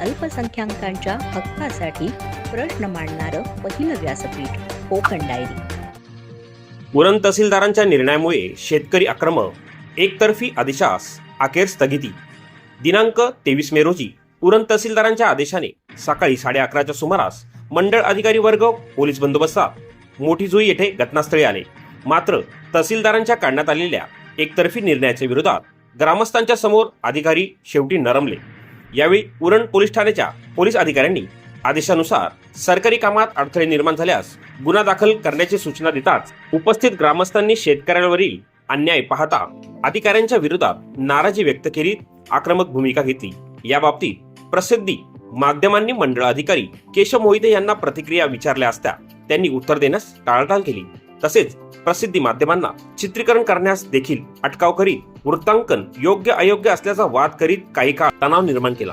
अल्पसंख्याकांच्या हक्कासाठी प्रश्न मांडणारं पहिलं व्यासपीठ कोकण डायरी. उरण तहसीलदारांच्या निर्णयामुळे शेतकरी आक्रमक एकतर्फी आदेशास अखेर स्थगिती. दिनांक तेवीस मे रोजी उरण तहसीलदारांच्या आदेशाने सकाळी साडे अकराच्या सुमारास मंडळ अधिकारी वर्ग पोलीस बंदोबस्तात मोठी जुई येथे घटनास्थळी आले. मात्र तहसीलदारांच्या काढण्यात आलेल्या एकतर्फी निर्णयाच्या विरोधात ग्रामस्थांच्या समोर अधिकारी शेवटी नरमले. यावेळी उरण पोलीस ठाण्याच्या पोलीस अधिकाऱ्यांनी आदेशानुसार सरकारी कामात अडथळे निर्माण झाल्यास गुन्हा दाखल करण्याची सूचना देताच उपस्थित ग्रामस्थांनी शेतकऱ्यांवरील अन्याय पाहता अधिकाऱ्यांच्या विरोधात नाराजी व्यक्त करीत आक्रमक भूमिका घेतली. याबाबतीत प्रसिद्धी माध्यमांनी मंडळ अधिकारी केशव मोहिते यांना प्रतिक्रिया विचारल्या असता त्यांनी उत्तर देण्यास टाळाटाळ केली. तसेच प्रसिद्धी माध्यमांना चित्रीकरण करण्यास देखील अटकाव करीत वृत्तांकन योग्य अयोग्य असल्याचा वाद करीत काही काळ तणाव निर्माण केला.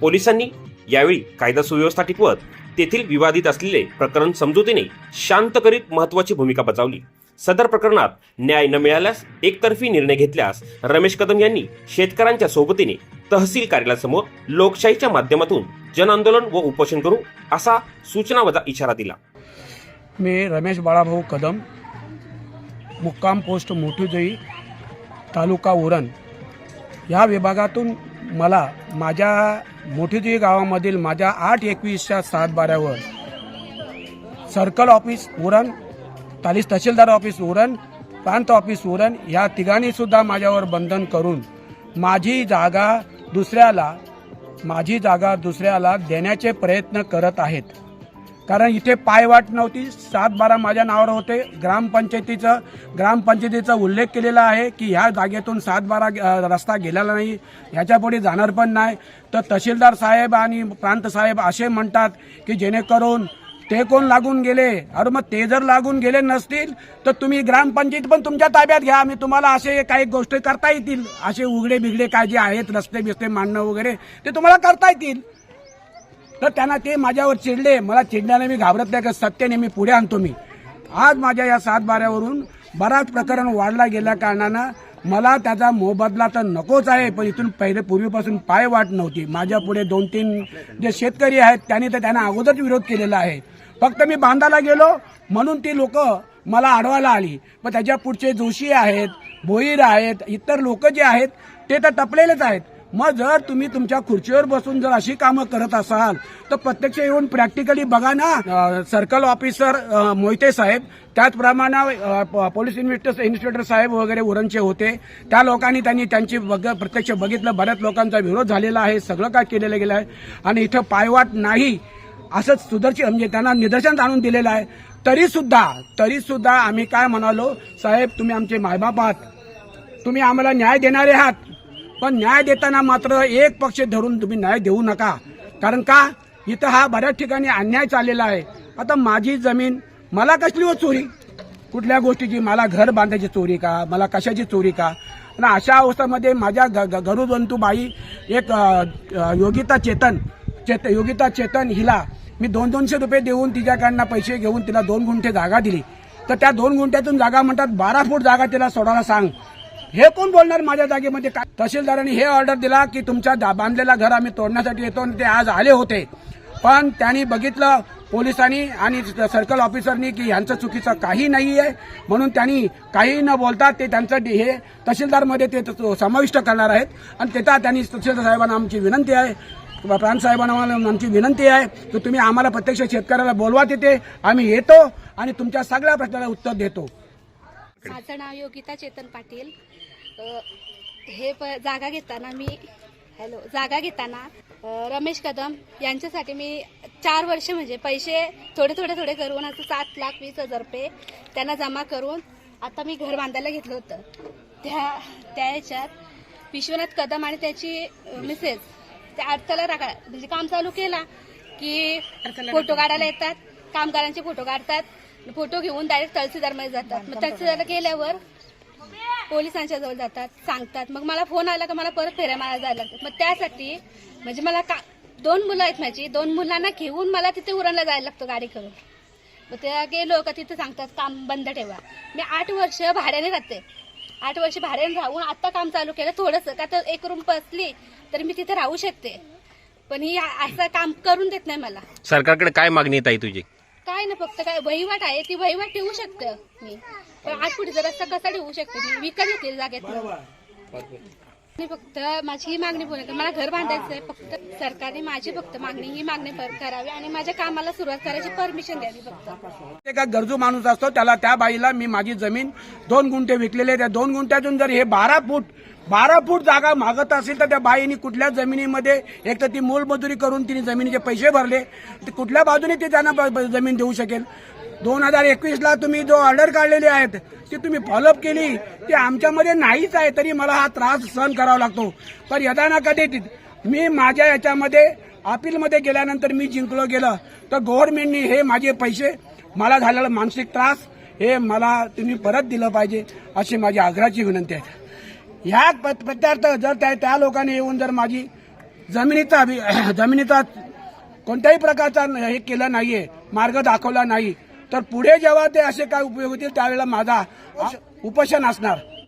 पोलिसांनी यावेळी कायदा सुव्यवस्था टिकवत तेथील विवादित असलेले प्रकरण समजुतीने शांत करीत महत्वाची भूमिका बजावली. सदर प्रकरणात न्याय न मिळाल्यास एकतर्फी निर्णय घेतल्यास रमेश कदम यांनी शेतकऱ्यांच्या सोबतीने तहसील कार्यालयासमोर लोकशाहीच्या माध्यमातून जन आंदोलन व उपोषण करू असा सूचना वजा इशारा दिला. मी रमेश बाळाभाऊ कदम मुक्काम पोस्ट मोठीजई तालुका उरण. या विभागातून मला माझ्या मोठीजई गावामधील माझ्या आठ एकवीसच्या सात बाऱ्यावर सर्कल ऑफिस उरण तालीस तहसीलदार ऑफिस उरण प्रांत ऑफिस उरण या तिघांनी सुद्धा माझ्यावर बंधन करून माझी जागा दुसऱ्याला माझी जागा दुसऱ्याला देण्याचे प्रयत्न करत आहेत. कारण इथे पायवाट नव्हती. सात बारा माझ्या नावावर होते. ग्रामपंचायतीचं ग्रामपंचायतीचा उल्लेख केलेला आहे की ह्या जागेतून सात बारा रस्ता गेलेला नाही. ह्याच्या पुढे जाणार पण नाही. तर तहसीलदार साहेब आणि प्रांत साहेब असे म्हणतात की जेणेकरून ते कोण लागून गेले? अरे मग ते जर लागून गेले नसतील तर तुम्ही ग्रामपंचायत पण तुमच्या ताब्यात घ्या. आम्ही तुम्हाला असे काही गोष्टी करता येतील. असे उघडे बिघडे काय जे आहेत रस्ते बिस्ते मांडणं वगैरे ते तुम्हाला करता येतील. तर त्यांना ते माझ्यावर चिडले. मला चिडल्याने मी घाबरत नाही का सत्य मी पुढे आणतो मी. आज माझ्या या सातबाऱ्यावरून बराच प्रकरण वाढला गेल्या कारणानं मला त्याचा मोबदला तर नकोच आहे पण इथून पहिले पूर्वीपासून पाय वाट नव्हती. माझ्या पुढे दोन तीन जे शेतकरी आहेत त्यांनी तर त्यांना अगोदरच विरोध केलेला आहे. फक्त मी बांधायला गेलो म्हणून ती लोक मला अडवायला आली. पण त्याच्या पुढचे जोशी आहेत भोईर आहेत इतर लोक जे आहेत ते तर टपलेलेच आहेत. मग जर तुम्ही तुमच्या खुर्चीवर बसून जर अशी कामं करत असाल तर प्रत्यक्ष येऊन प्रॅक्टिकली बघा ना सर्कल ऑफिसर मोहिते साहेब. त्याचप्रमाणे प- पोलीस इन्व्हेस्टर इन्स्पेक्टर साहेब वगैरे उरणचे होते. त्या लोकांनी त्यांनी त्यांची बघ प्रत्यक्ष बघितलं. बऱ्याच लोकांचा विरोध झालेला आहे. सगळं काय केलेलं गेलं आहे. आणि इथं पायवाट नाही. असंच सुदर्शन म्हणजे त्यांना निदर्शन आणून दिलेलं आहे. तरी सुद्धा तरी सुद्धा आम्ही काय म्हणालो साहेब तुम्ही आमचे मायबाप आहात. तुम्ही आम्हाला न्याय देणारे आहात. पण न्याय देताना मात्र एक पक्ष धरून तुम्ही न्याय देऊ नका. कारण का? इथं हा बऱ्याच ठिकाणी अन्याय चाललेला आहे. आता माझी जमीन मला कसली हो चोरी? कुठल्या गोष्टीची? मला घर बांधायची चोरी का? मला कशाची चोरी का? आणि अशा अवस्थेमध्ये माझ्या ग- ग- गरुजंतू बाई एक योगिता चेतन चेत योगिता चेतन हिला मी दोन दोनशे रुपये देऊन तिच्याकडनं पैसे घेऊन तिला दोन गुंठे जागा दिली. तर त्या दोन गुंठ्यातून जागा म्हणतात बारा फूट जागा तिला सोडायला सांग. हे कोण बोलणार माझ्या जागेमध्ये? काय तहसीलदारांनी हे ऑर्डर दिला की तुमच्या जा- बांधलेला घर आम्ही तोडण्यासाठी येतो आणि ते आज आले होते. पण त्यांनी बघितलं पोलिसांनी आणि सर्कल ऑफिसरनी की ह्यांचं चुकीचं काही नाही आहे म्हणून त्यांनी काही न बोलता ते त्यांचं हे तहसीलदारमध्ये ते समाविष्ट करणार आहेत. आणि त्याचा त्यांनी तहसीलदार साहेबांना आमची विनंती आहे प्राणसाहेबांना आमची विनंती आहे की तुम्ही आम्हाला प्रत्यक्ष शेतकऱ्याला बोलवा तिथे. आम्ही येतो आणि तुमच्या सगळ्या प्रश्नाला उत्तर देतो. माझं नाव योगिता चेतन पाटील. हे प जागा घेताना मी हॅलो जागा घेताना रमेश कदम यांच्यासाठी मी चार वर्ष म्हणजे पैसे थोडे थोडे थोडे करून असं सात लाख वीस हजार रुपये त्यांना जमा करून आता मी घर बांधायला घेतलं होतं. त्या त्या ह्याच्यात विश्वनाथ कदम आणि त्याची मिसेस त्या अडथळा राखा म्हणजे काम चालू केला की फोटो काढायला येतात कामगारांचे फोटो काढतात फोटो घेऊन डायरेक्ट तहसीलदारमध्ये जातात. मग तहसीलदार गेल्यावर पोलिसांच्या जवळ जातात सांगतात. मग मला फोन आला का मला परत फेऱ्या मारायला जायला लागतात. मग त्यासाठी म्हणजे मला का दोन मुलं आहेत माझी. दोन मुलांना घेऊन मला तिथे उरणला जायला लागतो गाडी करून. मग त्या गेलो का तिथे सांगतात काम बंद ठेवा. मी आठ वर्ष भाड्याने राहते आठ वर्ष भाड्याने राहून आता काम चालू केलं थोडंसं. का तर एक रूम बसली तर मी तिथे राहू शकते. पण ही असं काम करून देत नाही मला. सरकारकडे काय मागणी येत आहे तुझी? काय ना फक्त काय वहिवाट आहे. ती वहिवाट ठेवू शकते मी. पण आज पुढे रस्ता कसा ठेवू शकते. मी विकत घेतलेली जागेत. मी फक्त माझी ही मागणी पूर्ण कर मला घर बांधायचं आहे फक्त सरकारने माझी फक्त मागणी ही मागणी पर- करावी आणि माझ्या कामाला सुरुवात करायची परमिशन द्यावी फक्त. एका गरजू माणूस असतो त्याला त्या बाईला मी माझी जमीन दोन गुंठे विकलेले त्या दोन गुंठ्यातून जर हे बारा फूट बारा फूट जागा मागत असेल तर त्या बाईनी कुठल्या जमिनीमध्ये एक तर ती मोलमजुरी करून तिने जमिनीचे पैसे भरले. तर कुठल्या बाजूने ती त्यांना ब- ब- जमीन देऊ शकेल? दोन हजार एकवीसला तुम्ही जो ऑर्डर काढलेली आहेत ती तुम्ही फॉलोअप केली ती आमच्यामध्ये नाहीच आहे तरी मला हा त्रास सहन करावा लागतो. पण यदा ना कधी मी माझ्या याच्यामध्ये अपीलमध्ये गेल्यानंतर मी जिंकलो गेलं तर गव्हर्नमेंटनी हे माझे पैसे मला झालेला मानसिक त्रास हे मला तुम्ही परत दिलं पाहिजे अशी माझी आग्रहाची विनंती आहे. ह्या प्रत्यार्थ जर त्या त्या लोकांनी येऊन जर माझी जमिनीचा अभि- जमिनीचा कोणत्याही प्रकारचा न- हे केलं नाहीये मार्ग दाखवला नाही तर पुढे जेव्हा ते असे काय उपयोग होतील त्यावेळेला माझा उपोषण असणार.